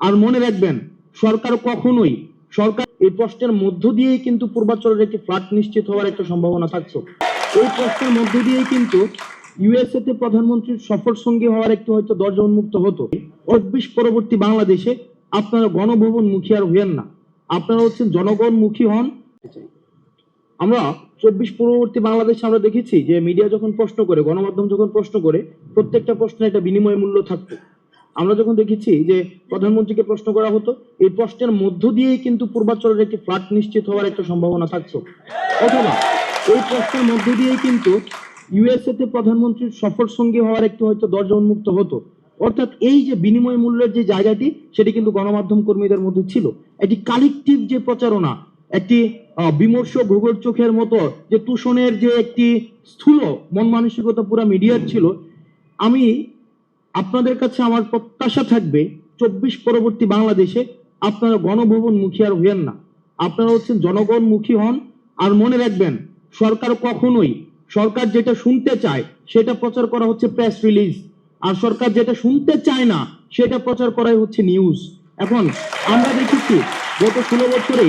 আর মনে রাখবেন, সরকার কখনোই, সরকার এই প্রশ্নের মধ্য দিয়েই কিন্তু পূর্বাচলের একটি ফ্লাট নিশ্চিত হওয়ার একটা সম্ভাবনা থাকছে। এই প্রশ্নের মধ্য দিয়েই কিন্তু ইউএসএ তে প্রধানমন্ত্রীর সফর সঙ্গী হওয়ার একটু হয়তো দরজা উন্মুক্ত হতো। চব্বিশ পরবর্তী বাংলাদেশে আপনারা গণভবন মুখী আর হইয়েন না। আপনারা হচ্ছেন জনগণ মুখী হন। আমরা চব্বিশ পূর্ববর্তী বাংলাদেশে আমরা দেখেছি যে মিডিয়া যখন প্রশ্ন করে, গণমাধ্যম যখন প্রশ্ন করে, প্রত্যেকটা প্রশ্নে একটা বিনিময় মূল্য থাকতো। আমরা যখন দেখেছি যে প্রধানমন্ত্রীকে প্রশ্ন করা হতো, এই প্রশ্নের মধ্য দিয়েই কিন্তু পূর্বাচলের একটি ফ্লাট নিশ্চিত হওয়ার একটা সম্ভাবনা থাকছে অথবা এই প্রশ্নের মধ্য দিয়েই কিন্তু ইউএসএ তে প্রধানমন্ত্রীর সফর সঙ্গী হওয়ার একটু হয়তো দরজা উন্মুক্ত হতো। অর্থাৎ এই যে বিনিময় মূল্যের যে জায়গাটি, সেটি কিন্তু গণমাধ্যম কর্মীদের মধ্যে ছিল। এটি কালেকটিভ যে প্রচারণা, একটি বিমর্ষ ভূগোল চোখের মতো যে তুষণের যে একটি স্থূল মন মানসিকতা পুরা মিডিয়ার ছিল, আমি আপনাদের কাছে আমার প্রত্যাশা থাকবে, চব্বিশ পরবর্তী বাংলাদেশে আপনারা গণভবন মুখী আর হইয়েন না। আপনারা হচ্ছেন জনগণ মুখী হন, আর মনে রাখবেন, সরকার কখনোই, সরকার যেটা শুনতে চায়, সেটা প্রচার করা হচ্ছে প্রেস রিলিজ আর সরকার যেটা শুনতে চায় না, সেটা প্রচার করাই হচ্ছে নিউজ এখন আমরা দেখেছি, গত ষোলো বছরে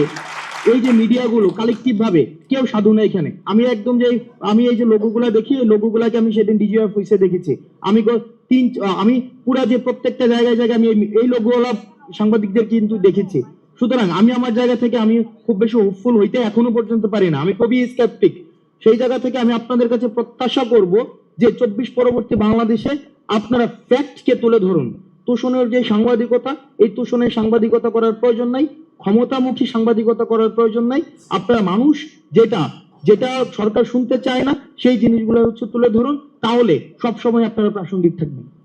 এই যে মিডিয়াগুলো কালেকটিভ ভাবে, কেউ সাধু না এখানে। আমি একদম যে, আমি এই যে লোগোগুলা দেখি, এই লোগোগুলাকে আমি সেদিন ডিজি অফিসে দেখেছি। আমি তিন, আমি পুরা যে প্রত্যেকটা জায়গায় জায়গায় আমি এই- লোগোওয়ালা সাংবাদিকদের কিন্তু দেখেছি। সুতরাং আমি আমার জায়গা থেকে আমি খুব বেশি হোপফুল হইতে এখনও পর্যন্ত পারি না। আমি খুবই স্কেপটিক সেই জায়গা থেকে আমি আপনাদের কাছে প্রত্যাশা করব যে চব্বিশ পরবর্তী বাংলাদেশে আপনারা ফ্যাক্টকে তুলে ধরুন। তোষণের যে সাংবাদিকতা, এই তুষণের সাংবাদিকতা করার প্রয়োজন নাই, ক্ষমতামুখী সাংবাদিকতা করার প্রয়োজন নাই। আপনারা মানুষ যেটা যেটা সরকার শুনতে চায় না, সেই জিনিসগুলো হচ্ছে তুলে ধরুন, তাহলে সবসময় আপনারা প্রাসঙ্গিক থাকবেন।